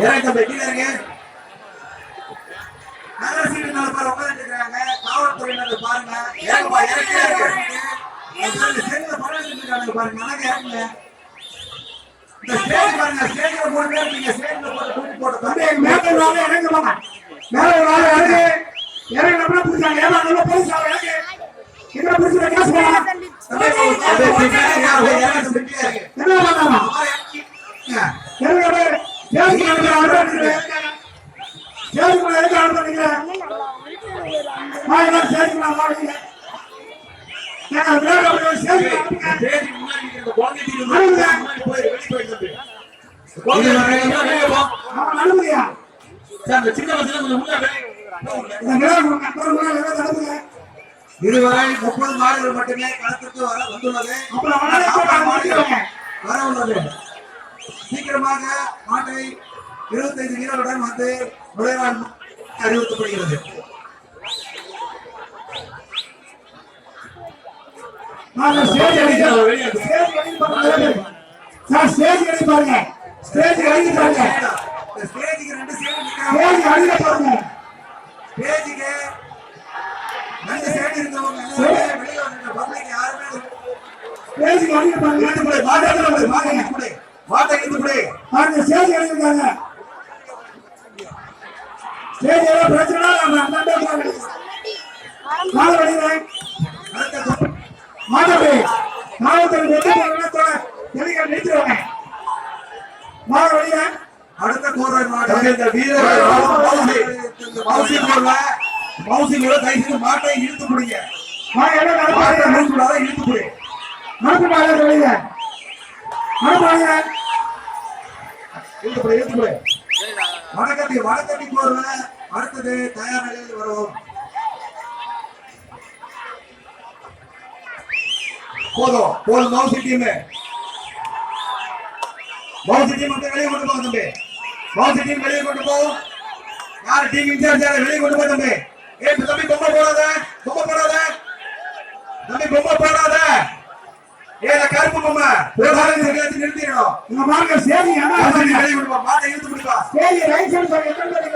இறங்க தம்பி, கீழே பேர் இருக்காங்க. காவல்துறையினர் பாருங்க. இறங்குப்பா, இறங்கு, இறங்கு. பாருங்க. அழகா இறங்குங்க. இந்த ஸ்டேஜ் பாருங்க, ஸ்டேஜ்ல மூணு பேர் இருக்கீங்க. ஸ்டேஜ்ல போட்டு தூக்கி போட்டு தம்பி, மேல மேல ஏமா, நல்லா கேஸ் தம்பி, தம்பி, பின்னாடி யாரு? இறங்கு தம்பி, கீழே இறங்கு. என்ன பண்ணாமா? ஸ்டேஜ்க்கு வந்து ஆர்டர். ஸ்டேஜ்க்கு எதுக்கு ஆர்டர் பண்ணிக்கிறேன்? வாங்க, ஸ்டேஜ்க்கு நான் வாங்க. ஏங்க, விளையாட முடியாது, ஸ்டேஜ்க்கு வாங்க. ஸ்டேஜுக்கு முன்னாடி இருக்கிற குழந்தை தீர்வு முன்னாடி போய் வெளியே போயிட்டு தம்பி. இது வரைக்கும் வெளியே போ. ஆமா, நடந்துறியா? சார், அந்த சின்ன பசங்க கொஞ்சம் உள்ள வெளியே இந்த விளையாடு, அப்புறம் விளையாடு, எல்லாம் நடந்துங்க. இதுவரை முப்பது மாடுகள் மட்டுமே களத்திற்கு வர வந்துள்ளது அப்புறம் வர உள்ளது சீக்கிரமாக மாட்டை இருபத்தைந்து வீரருடன் வந்து நுழைவான் அறிவுறுத்தப்படுகிறது நாங்க ஸ்டேஜ் அடிக்கிறோம். ஸ்டேஜ் அடிக்க பாருங்க. சார், ஸ்டேஜ் அடிக்க பாருங்க. ஸ்டேஜ் அடிக்க பாருங்க. ஸ்டேஜுக்கு ரெண்டு. ஸ்டேஜ் அடிக்க பாருங்க. ஸ்டேஜுக்கு ரெண்டு எல்லாருமே வெளிய வந்துட்டு public யாருமே ஸ்டேஜுக்கு அடிக்க பாருங்க. மாட்டை இழுத்து போடு. மாட்டை இழுத்து போடு. மாட்டை இழுத்து போடு. பாருங்க, ஸ்டேஜ் அடிக்கிறாங்க. ஸ்டேஜ் ஏதாவது பிரச்சனை நம்ம. காலை வடிக்கிறேன். மாணவரே, காவல்துறை ஒத்துழைப்பு தெளிக்க நிறுத்திடுவாங்க. மாடு வடிக்கிறேன். அடுத்த கோர்வர் மாடு. இந்த வீரர்கள் மவுசி, மவுசி போடல. மவுசி தயவு செய்து மாட்டை இழுத்து பிடிங்க. மாட்டை இழுத்து விடாத, இழுத்து பிடி. அனுப்புனாங்க சொல்லுங்க. அனுப்புனாங்க. இழுத்து பிடி, இழுத்து பிடி. வடக்கத்தி அடுத்தது தயார் நிலையில் வருவோம். போதும். போதும். மவுசி டீம். மவுசி டீம் வந்து வெளியே கொண்டு போகும் தம்பி. மவுசி டீம் வெளியே கொண்டு போகும் யார் டீம் இன்சார்ஜ் யார் வெளியே கொண்டு போகும் தம்பி. ஏ தம்பி பொம்மை போடாத. பொம்மை போடாத. தம்பி பொம்மை போடாத. ஏ கருப்பு பொம்மை. போடாத நிறுத்திடணும் இந்த மார்க்க சேதி வெளியே கொண்டு போ மாட்டை இழுத்து பிடிப்பா சேதி ரைட் சைடு பாருங்க எத்தனை